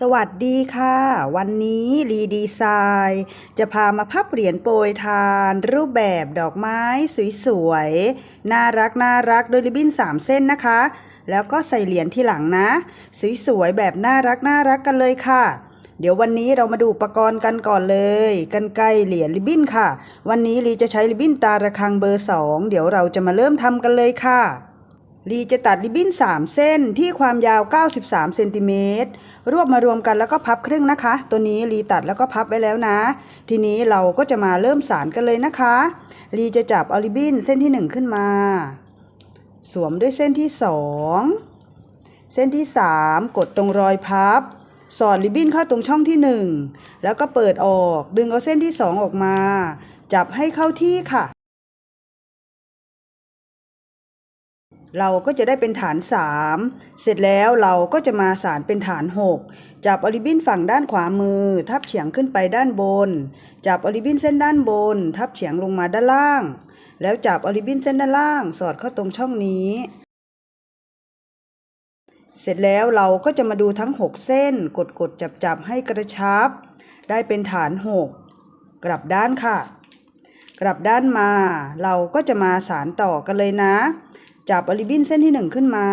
สวัสดีค่ะ วันนี้รีดีไซน์จะพามาพับเหรียญโปรยทาน รูปแบบดอกไม้สวยๆ น่ารักน่ารักโดยริบบิ้น 3 เส้นนะคะ แล้วก็ใส่เหรียญที่หลังนะ สวยๆ แบบน่ารักน่ารักกันเลยค่ะ เดี๋ยววันนี้เรามาดูอุปกรณ์กันก่อนเลยกันไกลเหรียญริบบิ้นค่ะ วันนี้ลีจะใช้ริบบิ้นตาระคังเบอร์ 2 เดี๋ยวเราจะมาเริ่มทำกันเลยค่ะ ลีจะตัดริบบิ้น 3 เส้นที่ความยาว 93 เซนติเมตร รวบมารวมกันแล้วก็พับครึ่งนะคะ ตัวนี้ลีตัดแล้วก็พับไว้แล้วนะ ทีนี้เราก็จะมาเริ่มสารกันเลยนะคะลีจะจับเอาริบบิ้นเส้นที่ 1 ขึ้นมา สวมด้วยเส้นที่ 2 เส้นที่ 3 กดตรงรอยพับ สอดริบบิ้นเข้าตรงช่องที่ 1 แล้วก็เปิดออก ดึงเอาเส้นที่ 2 ออกมา จับให้เข้าที่ค่ะ เราก็จะได้เป็นฐาน 3 เสร็จแล้วเราก็จะมาสารเป็นฐาน 6 จับอริบินฝั่งด้านขวามือ ทับเฉียงขึ้นไปด้านบน จับอริบินเส้นด้านบน ทับเฉียงลงมาด้านล่าง แล้วจับอริบินเส้นด้านล่าง สอดเข้าตรงช่องนี้ เสร็จแล้วเราก็จะมาดูทั้ง 6 เส้น กดกดจับจับให้กระชับ ได้เป็นฐาน 6 กลับด้านค่ะ กลับด้านมา เราก็จะมาสารต่อกันเลยนะ จับอริบบิ้นเส้นที่ 1 ขึ้นมา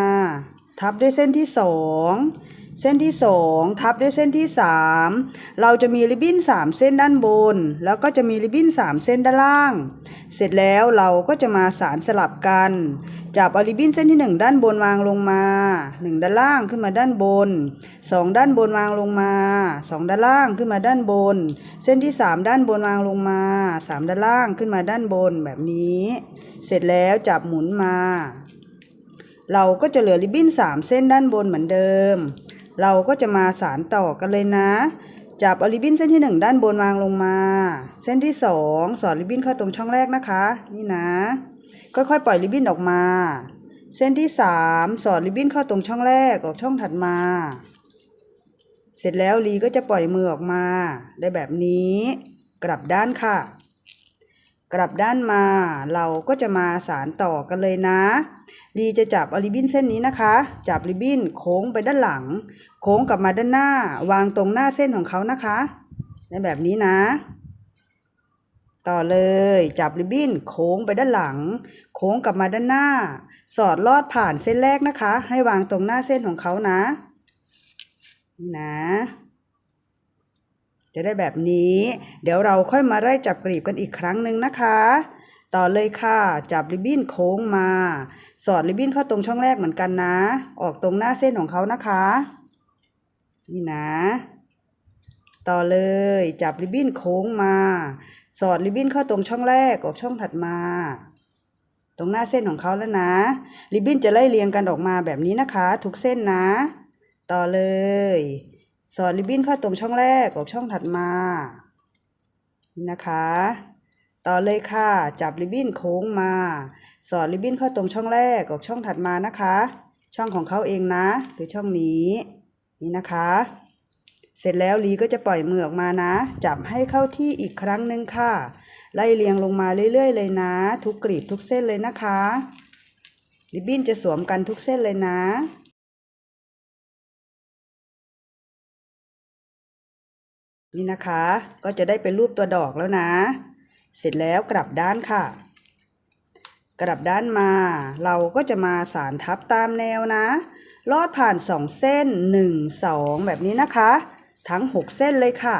ทับด้วยเส้นที่ 2 เส้นที่ 2 ทับด้วยเส้นที่ 3 เราจะมีริบบิ้น 3 เส้นด้านบน แล้วก็จะมีริบบิ้น 3 เส้นด้านล่าง เสร็จแล้วเราก็จะมาสารสลับกัน จับอริบบิ้นเส้นที่ 1 ด้านบนวางลงมา 1 ด้านล่างขึ้นมาด้านบน 2 ด้านบนวางลงมา 2 ด้านล่างขึ้นมาด้านบน เส้นที่ 3 ด้านบนวางลงมา 3 ด้านล่างขึ้นมาด้านบนแบบนี้ เสร็จแล้วจับหมุนมา เราก็จะเหลือริบบิ้น3 เส้นด้านบนเหมือนเดิม เราก็จะมาสารต่อกันเลยนะ จับเอาริบบิ้นเส้นที่ 1 ด้านบนวางลงมา เส้นที่ 2 สอดริบบิ้นเข้าตรงช่องแรกนะคะ นี่นะ ค่อยๆปล่อยริบบิ้นออกมา เส้นที่ 3 สอดริบบิ้นเข้าตรงช่องแรกออกช่องถัดมา เสร็จแล้วลีก็จะปล่อยมือออกมา ได้แบบนี้ กลับด้านค่ะ กลับด้านมาเราก็จะมาสารต่อกันเลยนะลีจะจับอริบบิ้นเส้นนี้นะคะ จับริบบิ้นโค้งไปด้านหลัง โค้งกลับมาด้านหน้า วางตรงหน้าเส้นของเขานะคะในแบบนี้นะ ต่อเลยจับริบบิ้นโค้งไปด้านหลัง โค้งกลับมาด้านหน้า สอดลอดผ่านเส้นแรกนะคะ ให้วางตรงหน้าเส้นของเขานะนี่นะ จะได้แบบนี้ เดี๋ยวเราค่อยมาไล่จับกรีบกันอีกครั้งหนึ่งนะคะ ต่อเลยค่ะ จับริบบิ้นโค้งมา สอดริบบิ้นเข้าตรงช่องแรกเหมือนกันนะ ออกตรงหน้าเส้นของเขานะคะ นี่นะ ต่อเลยจับริบบิ้นโค้งมา สอดริบบิ้นเข้าตรงช่องแรกออกช่องถัดมา ตรงหน้าเส้นของเขาแล้วนะ ริบบิ้นจะไล่เรียงกันออกมาแบบนี้นะคะ ทุกเส้นนะ ต่อเลย สอดริบบิ้นเข้าตรงช่องแรกออกช่องถัดมานี่นะคะ ต่อเลยค่ะ จับริบบิ้นโค้งมา สอดริบบิ้นเข้าตรงช่องแรกออกช่องถัดมานะคะ ช่องของเขาเองนะคือช่องนี้นี่นะคะ เสร็จแล้วลีก็จะปล่อยมือออกมานะ จับให้เข้าที่อีกครั้งหนึ่งค่ะ ไล่เรียงลงมาเรื่อยๆ เลยนะ ทุกกรีบทุกเส้นเลยนะคะริบบิ้นจะสวมกันทุกเส้นเลยนะ นี่นะคะ ก็จะได้เป็นรูปตัวดอกแล้วนะ เสร็จแล้วกลับด้านค่ะ กลับด้านมา เราก็จะมาสารทับตามแนวนะ ลอดผ่านสองเส้นหนึ่งสองแบบนี้นะคะ ทั้งหกเส้นเลยค่ะ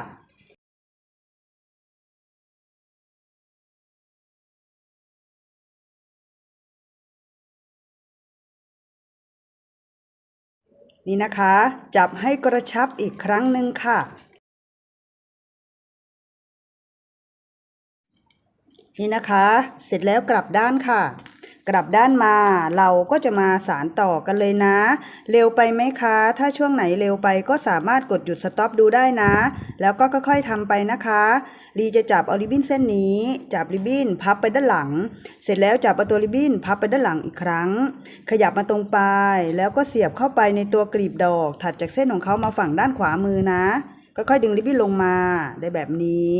นี่นะคะ จับให้กระชับอีกครั้งหนึ่งค่ะ นี่นะคะ เสร็จแล้วกลับด้านค่ะ กลับด้านมาเราก็จะมาสารต่อกันเลยนะ เร็วไปไหมคะ ถ้าช่วงไหนเร็วไปก็สามารถกดหยุดสต็อปดูได้นะ แล้วก็ค่อยๆทำไปนะคะลีจะจับเอาริบบิ้นเส้นนี้ จับริบบิ้นพับไปด้านหลัง เสร็จแล้วจับเอาตัวริบบิ้นพับไปด้านหลังอีกครั้ง ขยับมาตรงปลายแล้วก็เสียบเข้าไปในตัวกลีบดอก ถัดจากเส้นของเขามาฝั่งด้านขวามือนะค่อยๆดึงริบบิ้นลงมาได้แบบนี้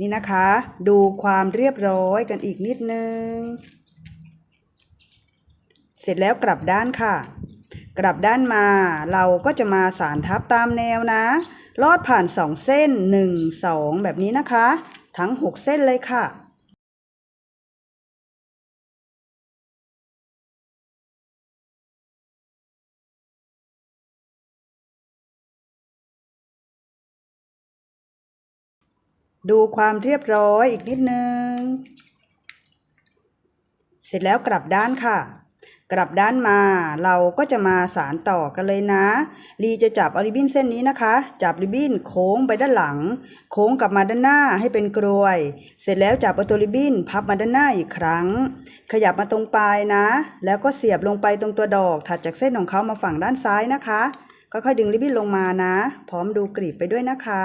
นี่นะคะ ดูความเรียบร้อยกันอีกนิดนึง เสร็จแล้วกลับด้านค่ะ กลับด้านมาเราก็จะมาสารทับตามแนวนะ ลอดผ่านสองเส้นหนึ่งสองแบบนี้นะคะ ทั้งหกเส้นเลยค่ะ ดูความเรียบร้อยอีกนิดนึง เสร็จแล้วกลับด้านค่ะ กลับด้านมาเราก็จะมาสารต่อกันเลยนะ ลีจะจับอริบินเส้นนี้นะคะ จับริบินโค้งไปด้านหลัง โค้งกลับมาด้านหน้าให้เป็นกรวย เสร็จแล้วจับอาตัวริบินพับมาด้านหน้าอีกครั้ง ขยับมาตรงปลายนะ แล้วก็เสียบลงไปตรงตัวดอก ถัดจากเส้นของเขามาฝั่งด้านซ้ายนะคะ ค่อยๆดึงริบินลงมานะ พร้อมดูกรีบไปด้วยนะคะ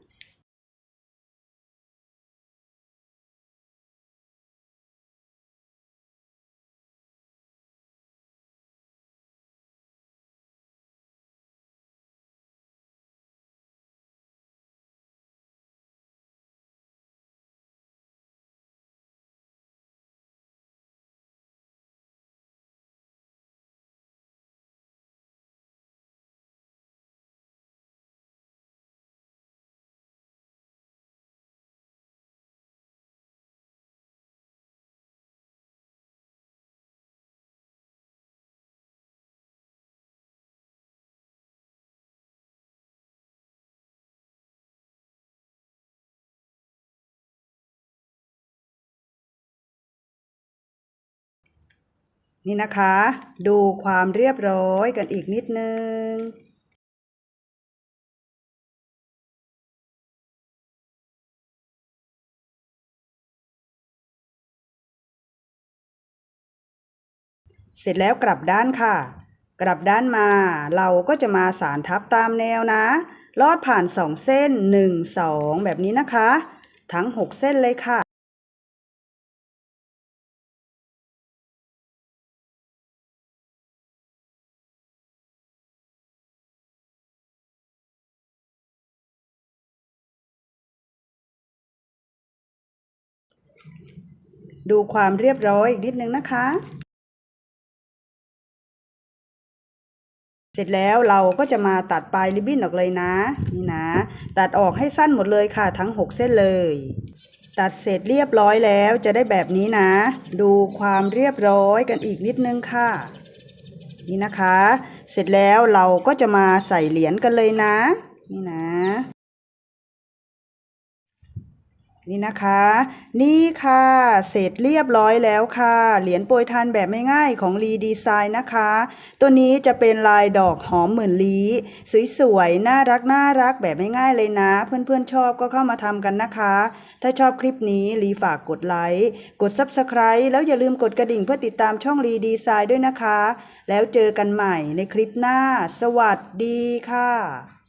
นี่นะคะ ดูความเรียบร้อยกันอีกนิดนึงเสร็จแล้วกลับด้านค่ะ กลับด้านมา เราก็จะมาสารทับตามแนวนะ ลอดผ่านสองเส้นหนึ่งสองแบบนี้นะคะ ทั้งหกเส้นเลยค่ะ ดูความเรียบร้อยอีกนิดนึงนะคะ เสร็จแล้วเราก็จะมาตัดปลายริบบิ้นออกเลยนะ นี่นะ ตัดออกให้สั้นหมดเลยค่ะ ทั้ง 6 เส้นเลย ตัดเสร็จเรียบร้อยแล้วจะได้แบบนี้นะ ดูความเรียบร้อยกันอีกนิดนึงค่ะ นี่นะคะ เสร็จแล้วเราก็จะมาใส่เหรียญกันเลยนะ นี่นะ นี่นะคะ นี่ค่ะ เสร็จเรียบร้อยแล้วค่ะ เหรียญโปรยทานแบบไม่ง่ายของลีดีไซน์นะคะ ตัวนี้จะเป็นลายดอกหอมหมื่นลี้สวยๆ น่ารักน่ารักแบบไม่ง่ายเลยนะ เพื่อนๆชอบก็เข้ามาทำกันนะคะ ถ้าชอบคลิปนี้ลีฝากกดไลค์กด Subscribe แล้วอย่าลืมกดกระดิ่งเพื่อติดตามช่องลีดีไซน์ด้วยนะคะ แล้วเจอกันใหม่ในคลิปหน้า สวัสดีค่ะ